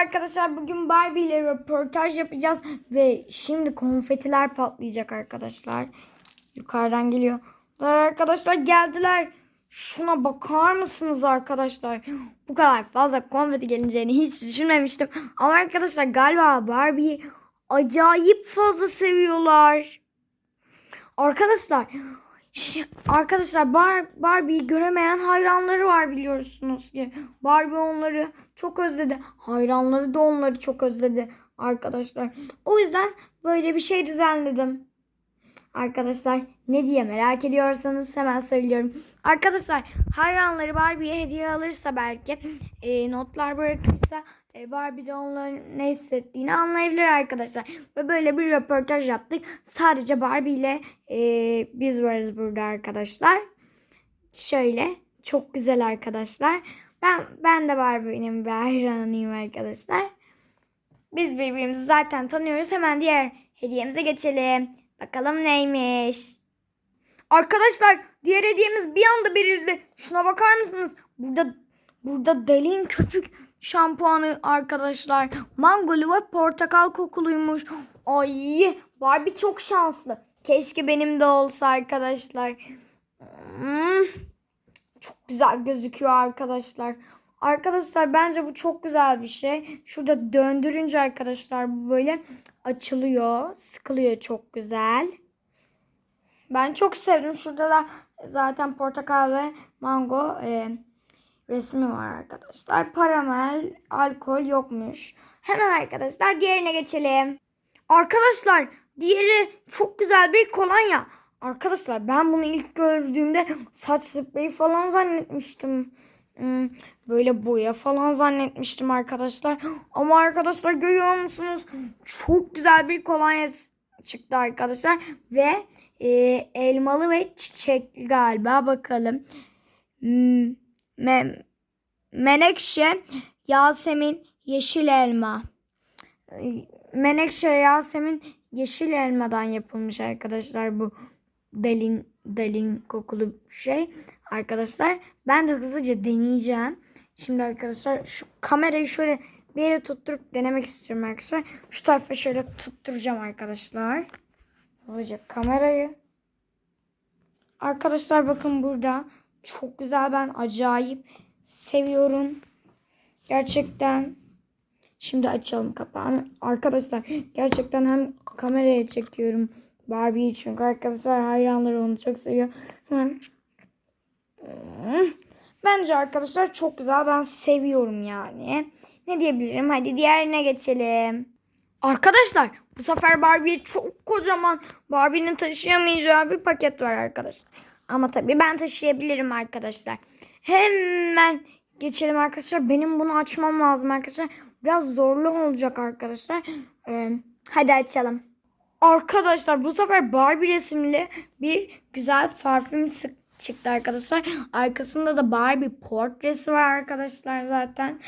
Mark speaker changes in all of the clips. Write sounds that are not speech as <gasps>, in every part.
Speaker 1: arkadaşlar bugün Barbie ile röportaj yapacağız ve şimdi konfetiler patlayacak arkadaşlar. Yukarıdan geliyor. Arkadaşlar geldiler. Şuna bakar mısınız arkadaşlar? Bu kadar fazla konfeti geleceğini hiç düşünmemiştim. Ama arkadaşlar galiba Barbie'yi acayip fazla seviyorlar. Arkadaşlar Şi- Arkadaşlar Bar Barbie'yi göremeyen hayranları var biliyorsunuz ki. Barbie onları çok özledi. Hayranları da onları çok özledi arkadaşlar. O yüzden böyle bir şey düzenledim. Arkadaşlar ne diye merak ediyorsanız hemen söylüyorum. Arkadaşlar hayranları Barbie'ye hediye alırsa belki e, notlar bırakırsa e, Barbie de onların ne hissettiğini anlayabilir arkadaşlar. Ve böyle bir röportaj yaptık. Sadece Barbie ile e, biz varız burada arkadaşlar. Şöyle çok güzel arkadaşlar. Ben ben de Barbie'nin bir hayranıyım arkadaşlar. Biz birbirimizi zaten tanıyoruz. Hemen diğer hediyemize geçelim. Bakalım neymiş. Arkadaşlar diğer hediyemiz bir anda verildi. Şuna bakar mısınız? Burada burada delin köpük şampuanı arkadaşlar. Mangolu ve portakal kokuluymuş. Ay Barbie çok şanslı. Keşke benim de olsa arkadaşlar. Hmm, çok güzel gözüküyor arkadaşlar. Arkadaşlar bence bu çok güzel bir şey. Şurada döndürünce arkadaşlar bu böyle açılıyor. Sıkılıyor çok güzel. Ben çok sevdim. Şurada da zaten portakal ve mango e, resmi var arkadaşlar. Paramel, alkol yokmuş. Hemen arkadaşlar diğerine geçelim. Arkadaşlar diğeri çok güzel bir kolonya. Arkadaşlar ben bunu ilk gördüğümde saç spreyi falan zannetmiştim. Hmm, Böyle boya falan zannetmiştim arkadaşlar. Ama arkadaşlar görüyor musunuz? Çok güzel bir kolonya çıktı arkadaşlar. Ve e, elmalı ve çiçekli galiba bakalım. Hmm, me- Menekşe, Yasemin, yeşil elma. Menekşe, Yasemin, yeşil elmadan yapılmış arkadaşlar bu dalin dalin kokulu şey. Arkadaşlar ben de hızlıca deneyeceğim. Şimdi arkadaşlar şu kamerayı şöyle bir yere tutturup denemek istiyorum arkadaşlar. Şu tarafa şöyle tutturacağım arkadaşlar. Hızlıca kamerayı. Arkadaşlar bakın burada. Çok güzel ben acayip seviyorum. Gerçekten. Şimdi açalım kapağını. Arkadaşlar gerçekten hem kameraya çekiyorum Barbie'yi çünkü arkadaşlar hayranları onu çok seviyor. Hmm. Bence arkadaşlar çok güzel. Ben seviyorum yani. Ne diyebilirim? Hadi diğerine geçelim. Arkadaşlar bu sefer Barbie'ye çok kocaman Barbie'nin taşıyamayacağı bir paket var arkadaşlar. Ama tabii ben taşıyabilirim arkadaşlar. Hemen geçelim arkadaşlar. Benim bunu açmam lazım arkadaşlar. Biraz zorlu olacak arkadaşlar. Ee, hadi açalım. Arkadaşlar bu sefer Barbie resimli bir güzel parfüm sık çıktı arkadaşlar. Arkasında da Barbie portresi var arkadaşlar zaten.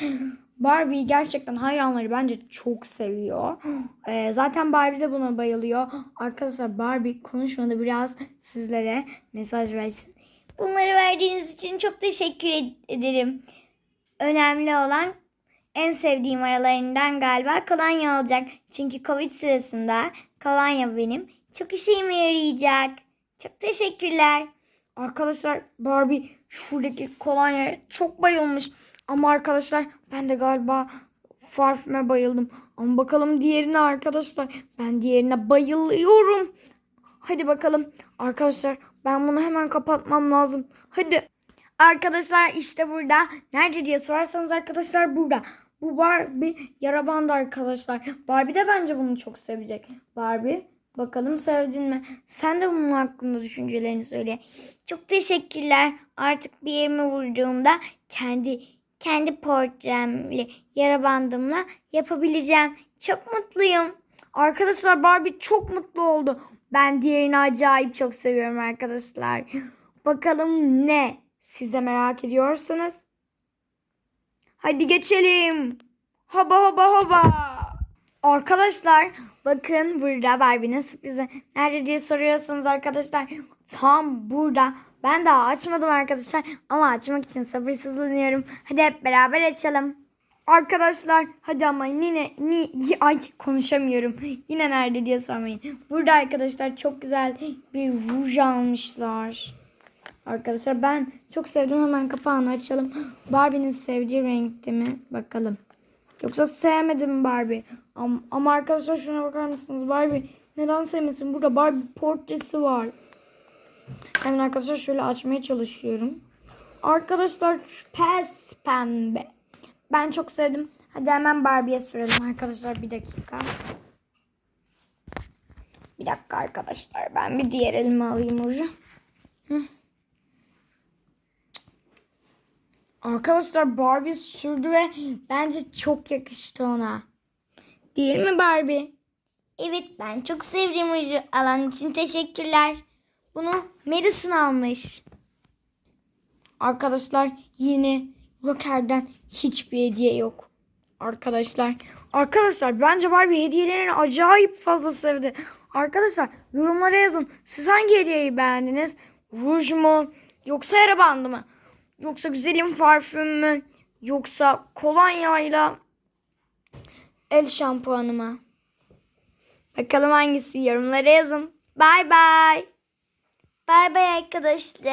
Speaker 1: Barbie gerçekten hayranları bence çok seviyor. <gasps> Ee, zaten Barbie de buna bayılıyor. <gasps> Arkadaşlar Barbie konuşmadı biraz sizlere mesaj versin. Bunları verdiğiniz için çok teşekkür ed- ederim. Önemli olan en sevdiğim aralarından galiba kolonya olacak. Çünkü Covid sırasında kolonya benim çok işime yarayacak. Çok teşekkürler. Arkadaşlar Barbie şuradaki kolonyaya çok bayılmış. Ama arkadaşlar ben de galiba parfüme bayıldım. Ama bakalım diğerine arkadaşlar. Ben diğerine bayılıyorum. Hadi bakalım. Arkadaşlar ben bunu hemen kapatmam lazım. Hadi. Arkadaşlar işte burada. Nerede diye sorarsanız arkadaşlar burada. Bu Barbie yara bandı arkadaşlar. Barbie de bence bunu çok sevecek. Barbie bakalım sevdin mi? Sen de bunun hakkında düşüncelerini söyle. Çok teşekkürler. Artık bir yerime vurduğumda kendi kendi portremli yara bandımla yapabileceğim. Çok mutluyum. Arkadaşlar Barbie çok mutlu oldu. Ben diğerini acayip çok seviyorum arkadaşlar. Bakalım ne? Siz de merak ediyorsanız. Hadi geçelim. Haba haba haba. Arkadaşlar bakın burada Barbie'nin sürprizi. Nerede diye soruyorsunuz arkadaşlar. Tam burada. Ben daha açmadım arkadaşlar. Ama açmak için sabırsızlanıyorum. Hadi hep beraber açalım. Arkadaşlar hadi ama yine ni ay konuşamıyorum. Yine nerede diye sormayın. Burada arkadaşlar çok güzel bir ruj almışlar. Arkadaşlar ben çok sevdim. Hemen kapağını açalım. Barbie'nin sevdiği renkte mi? Bakalım. Yoksa sevmedim Barbie. Ama, ama arkadaşlar şuna bakar mısınız? Barbie neden sevmesin? Burada Barbie portresi var. Hemen arkadaşlar şöyle açmaya çalışıyorum. Arkadaşlar pes pembe. Ben çok sevdim. Hadi hemen Barbie'ye sürelim arkadaşlar bir dakika. Bir dakika arkadaşlar ben bir diğer elime alayım ucu. Arkadaşlar Barbie sürdü ve bence çok yakıştı ona. Değil mi Barbie? Evet ben çok sevdim ucu. Alan için teşekkürler. Bunu Madison almış. Arkadaşlar yine Rocker'den hiçbir hediye yok. Arkadaşlar. Arkadaşlar bence Barbie hediyelerini acayip fazla sevdi. Arkadaşlar yorumlara yazın. Siz hangi hediyeyi beğendiniz? Ruj mu? Yoksa yara bandı mı? Yoksa güzelim parfüm mü? Yoksa kolonyayla el şampuanı mı? Bakalım hangisi yorumlara yazın. Bay bay. Bay bay arkadaşlar.